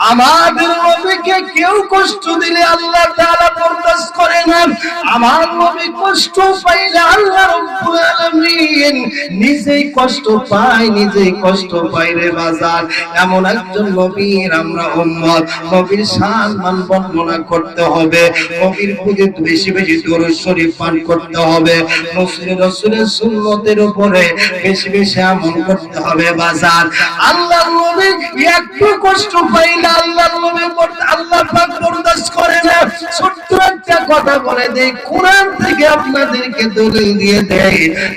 আমাদের নবীকে কেউ কষ্ট দিলে আল্লাহ তাআলা বরদাস্ত করে না আমার নবী কষ্ট পাইলে আল্লাহ রাব্বুল আলামিন নিজেই কষ্ট পায়, নিজেই কষ্ট পায় রে বাজার। এমন একজন নবীর আমরা উম্মত। নবীর সম্মান বর্ণনা করতে হবে। নবীর প্রতি বেশি বেশি দরুদ শরীফ পান করতে হবে। মুসলিম রাসূলের সুন্নতের উপরে বেশি বেশি আমল করতে হবে বাজার। আল্লাহ নবী একটু কষ্ট পাইলে বর- আল্লাহ পাক করে না। কথা বলে দেই থেকে আপনাদেরকে দলিল দিয়ে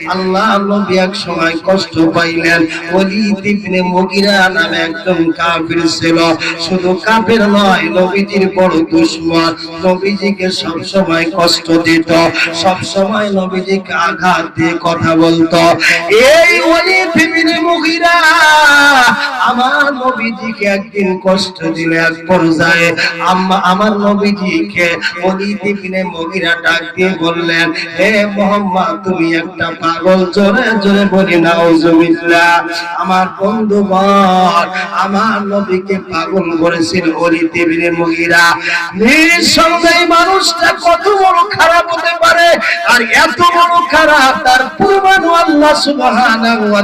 আল্লাহ নবী এক সময় কষ্ট পাইলেন। ওলিদ ইবনে মুগিরা নামে একজন কাফির ছিল। শুধু নয়, নবীজির বড় দুশমন। নবীজিকে সব সময় কষ্ট দিত, সব সময় নবীজিকে আঘাত দিয়ে কথা বলতো। এই ওলিদ ইবনে মুগিরা, আমার নবীজিকে একদিন কষ্ট পাগল বন্ধু করেছিল ওলিদ ইবনে নিঃসন্দেহে মানুষটা কত বড় খারাপ হতে পারে আর এত বড় খারাপ, তার প্রমাণ আল্লাহ সুবহানাহু ওয়া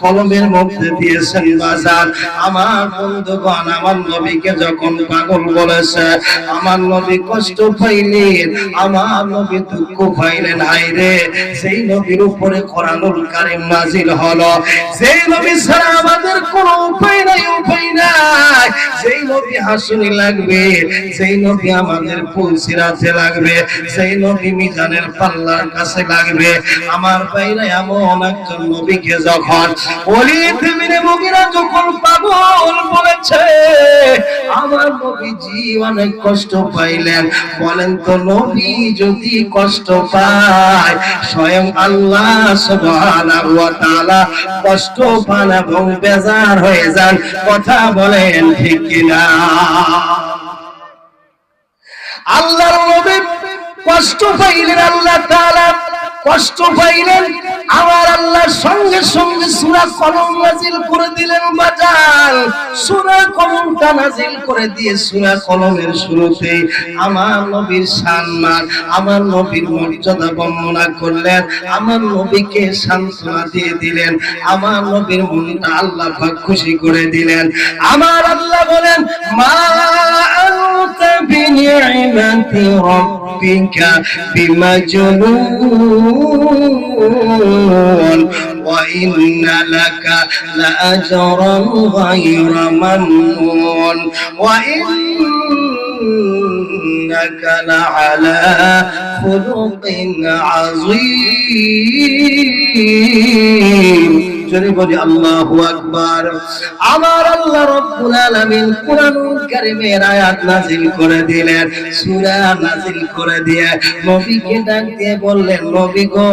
কলমের মধ্যে দিয়েছেন বাজার। আমার বন্ধুগণ, আমার নবীকে যখন পাগল বলেছে, আমার নবী কষ্ট পাইলেন আমার নবী দুঃখ পাইলেন হায়রে সেই নবীর উপরে কোরআনুল কারীম নাজিল হলো সেই নবী ছাড়া আমাদের কোনো উপায় নাই উপায় নাই। সেই নবী হাসুনি লাগবে সেই নবী আমাদের পুলসিরাতে লাগবে সেই নবী মিজানের পাল্লার কাছে লাগবে। আমার বাইরে এমন একজন নবীকে যখন ওলিদ ইবনে মুগিরা যখন পাগল বলেছে আমার নবীজি অনেক কষ্ট পাইলেন। বলেন তো নবী যদি কষ্ট পায়, স্বয়ং আল্লাহ সুবহানাহু ওয়া তাআলা কষ্ট পান এবং বেজার হয়ে যান, কথা বলেন ঠিক কিনা? আল্লাহর নবী কষ্ট পাইলেন, আল্লাহ তাআলা কষ্ট পাইলেন। আমার আল্লাহর সঙ্গে সঙ্গে সুরা কলম নাজিল করে দিলেন বাজান। সুরা কলমটা নাজিল করে দিয়ে সুরা কলমের শুরুতে আমার নবীর সম্মান, আমার নবীর মর্যাদা বর্ণনা করলেন, আমার নবীকে সান্ত্বনা দিয়ে দিলেন, আমার নবীর মনটা আল্লাহ পাক খুশি করে দিলেন। আমার আল্লাহ বলেন, মা আনতা বিনিআমাতি রাব্বিকা বিমাজনুন بمجنون وإن لك لأجرا غير ممنون وإنك لعلى خلق عظيم. আকবার। আমার আল্লাহ রব্বুল আলামিন কোরআনুল কারীমের আয়াত নাযিল করে দিলেন, সূরা নাযিল করে দিয়ে নবীকে বললেন, নবী গো,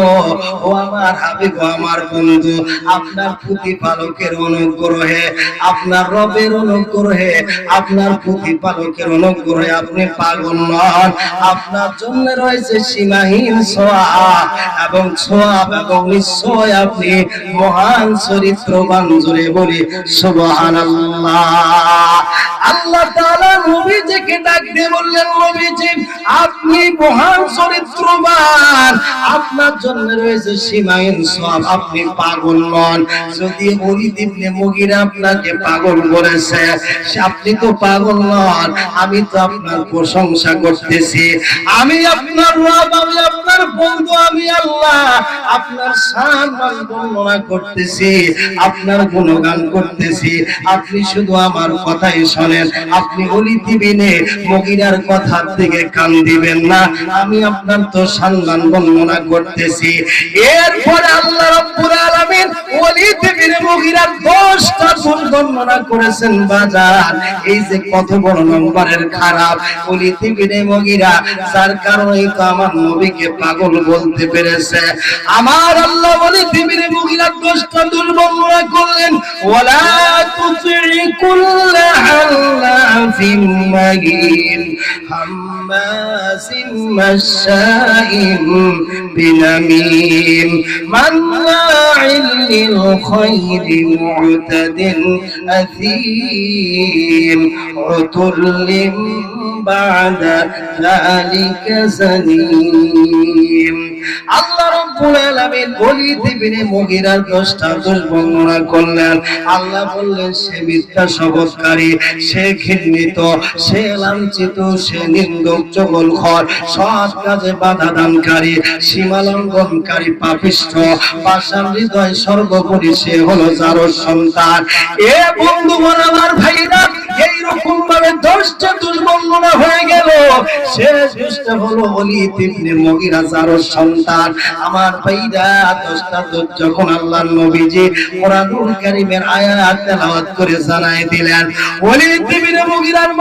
ও আমার হাবিব আমার বন্ধু, আপনার প্রতিপালকের অনুগ্রহে, আপনার রবের অনুগ্রহে, আপনার প্রতিপালকের অনুগ্রহে আপনি পাগল নন। আপনার জন্য রয়েছে সীমাহীন সোয়াব এবং সোয়াব এবং নিশ্চয় আপনি মহান চরিত্রবান জুড়ে বলি সুবহানাল্লাহ আল্লাহ তাআলা নবীজিকে ডাক দিয়ে বললেন, নবীজি, আপনি মহান চরিত্রবান। আপনার জন্য রয়েছে সীমাহীন সব। আপনি পাগল নন। যদি ওলিদ ইবনে মুগিরা আপনাকে পাগল বলেছে আপনি তো পাগল নন। আমি তো আপনার প্রশংসা করতেছি। আমি আপনার রব, আমি আপনার বন্ধু, আমি আল্লাহ। আপনার সম্মান বর্ণনা করতেছি। আপনার গুণগান করতেছি। আপনি শুধু আমার কথাই শোনেন। আপনি অলি দিবিনে মগিরার কথার দিকে কান দিবেন না। আমি আপনার তো সম্মান বর্ণনা করতেছি। এরপরে আল্লাহ রাব্বুল আলামিন অলি দিবিনে মগিরার দশটা গুণ বর্ণনা করেছেন বাজার। এই যে কত বড় নম্বরের খারাপ। অলি দিবিনে মগিরা, যার কারণেই তো আমার নবীকে পাগল বলতে পেরেছে। আমার আল্লাহ বলে দিবিনে মগিরা দশটা গুণ বর্ণনা করলেন, ওয়ালা তুতি কুল্লা হাল্লাফিন মাহিন هماز مشاء بنميم مناع للخير معتد أثيم عتل بعد ذلك زنيم আল্লাহ রব্বুল আলামিন ওলিদ ইবনে মুগিরার দশটা দোষ বর্ণনা করলেন আল্লাহ বললেন সে মিথ্যা শপথকারী সে ঘৃণিত, সে লাঞ্ছিত, সে নিন্দক চগলখর সৎ কাজে বাধা দানকারী সীমা লঙ্ঘনকারী পাপিষ্ঠ। পাশা হৃদয় সর্বোপরি সে হলো যার সন্তান। এ বন্ধু আমার ভাইরা এইরকম শেষ দোষটা হলো সন্তান। আমার ভাইরা দশটা যখন নবীজি আয়াত তেলাওয়াত করে দিলেন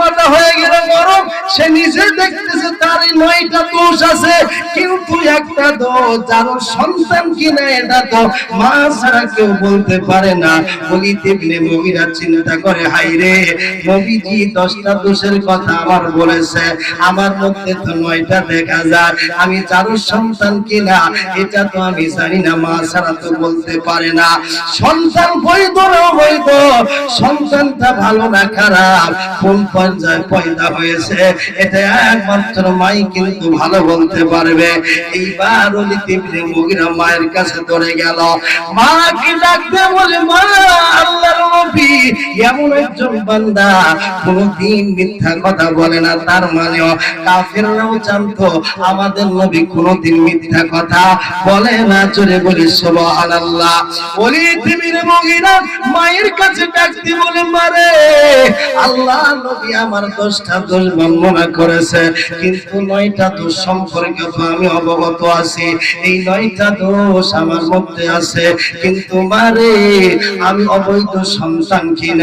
মাথা হয়ে গেল গরম, সে নিজে দেখতেছে তার নয়টা দোষ আছে, কিন্তু একটা দোষ, যার সন্তান কিনা এটা তো মা ছাড়া কেউ বলতে পারে না। ওলিদ ইবনে মুগিরা চিন্তা করে হাই রে নবীজি দশটা দোষের কথা আমার বলেছে, আমার আমি সন্তান কিনা, এটা তো আমি জানি না, মা ছাড়া তো বলতে পারে না। সন্তান সন্তানটা ভালো না খারাপ? কোন পর্যায়ে পয়দা হয়েছে? এটা একমাত্র মাই কিন্তু ভালো বলতে পারবে। এইবার মায়ের কাছে ধরে গেল। মা কি বলে, মা? এমন একজন বান্দা কোনদিন মিথ্যা কথা বলে না, তার মানেও আমাদের নবী কোনদিন মিথ্যা কথা বলে না বলি বলি তিমির মগিরা মায়ের কাছে ডাকতে বলে, মারে, আল্লাহ নবী আমার দোষ করেছে, কিন্তু নয়টা দোষ সম্পর্কে তো আমি অবগত আছি। এই নয়টা দোষ আমার মধ্যে আছে, কিন্তু মারে, আমি অবৈধ সন্তান কিনা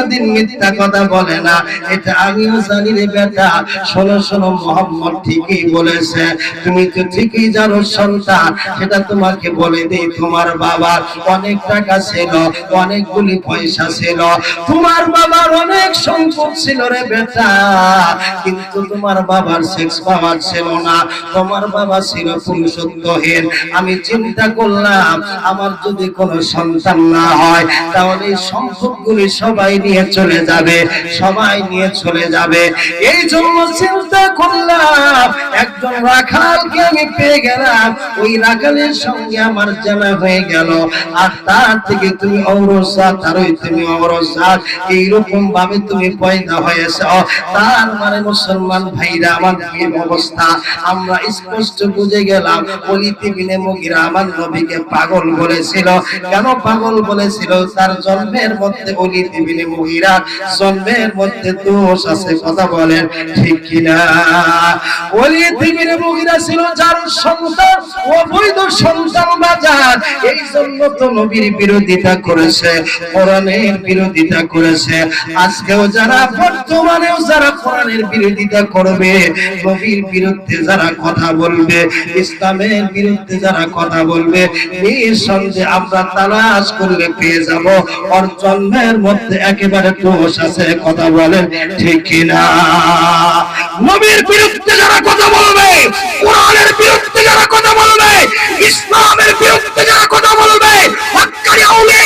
কোনদিন মিথ্যা কথা বলে না। এটা জানি রে বেটা শোনো শোনো মোহাম্মদ ঠিকই বলেছে। তুমি তো ঠিকই জানো সন্তান, সেটা তোমাকে বলে দেই তোমার বাবার অনেক টাকা ছিল, অনেকগুলি পয়সা ছিল। তোমার বাবার অনেক সম্পদ ছিল রে বেটা, কিন্তু তোমার বাবার সেক্স পাওয়ার ছিল না। তোমার বাবা ছিল পুরুষত্বহীন আমি চিন্তা করলাম, আমার যদি কোনো সন্তান না হয়, তাহলে এই সম্পদগুলি সবাই নিয়ে চলে যাবে সবাই নিয়ে চলে যাবে। এই জন্য চিন্তা করলাম রাখালকে আমি পেয়ে গেলাম। ওই রাখালের সঙ্গে আমার জানা হয়ে গেল। আর তার থেকে তুমি আর ওই তুমি এইরকম ভাবে তুমি পয়দা হয়েছ। তার মানে মুসলমান ভাইরা, আমার অবস্থা? আমরা স্পষ্ট বুঝে গেলাম অলিতে বিনে মুগিরা আমার নবীকে পাগল বলেছিল। কেন পাগল বলেছিল? তার জন্মের মধ্যে অলিতে বিনে মুগিরা, জন্মের মধ্যে দোষ আছে, কথা বলেন ঠিক কিনা? অলিতে বিনে কোরআনের বিরোধিতা করেছে। আজকেও যারা, বর্তমানেও যারা কোরআনের বিরোধিতা করবে, নবীর বিরুদ্ধে যারা কথা বলবে, ইসলামের বিরুদ্ধে যারা কথা বলবে নিঃসন্দেহে আমরা তালাশ করলে পেয়ে যাব। ওর জন্মের মধ্যে একেবারে দোষ আছে, কথা বলেন ঠিক কিনা? নবীর বিরুদ্ধে যারা কথা বলবে, কোরআনের বিরুদ্ধে যারা কথা বলবে, ইসলামের বিরুদ্ধে যারা কথা বলবে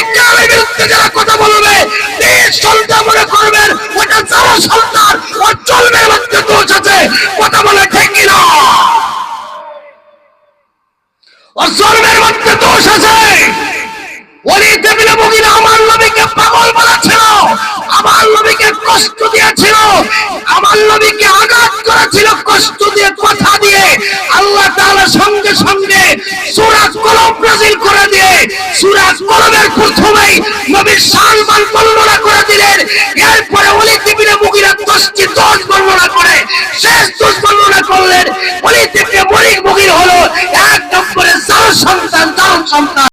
ইকরামের বিরুদ্ধে যারা কথা বলবে নিঃসন্দেহে মনে করবেন, ওটা যারা ওর জন্মের মধ্যে দোষ আছে, কথা বলে ঠিক কিনা? ওর জন্মের মধ্যে দোষ আছে। ওলি টেবিলে মুগিরা আমার নবীকে পাগল বলেছিল, আমার নবীকে কষ্ট দিয়েছিল, আমার নবীকে আঘাত করেছিল, কষ্ট দিয়ে, কথা দিয়ে, আল্লাহ তাআলা সঙ্গে সঙ্গে সূরা কলম নাযিল করে দিয়ে সূরা কলমের প্রথমেই নবীর সম্মান বর্ণনা করে দিলেন, এরপরে ওলি টেবিলে মুগিরা দশটি দোষ বর্ণনা করে, শেষ দোষ বর্ণনা করলেন, ওলি টেবিলে মুগির হলো এক নম্বরে যার সন্তান, তার সন্তান।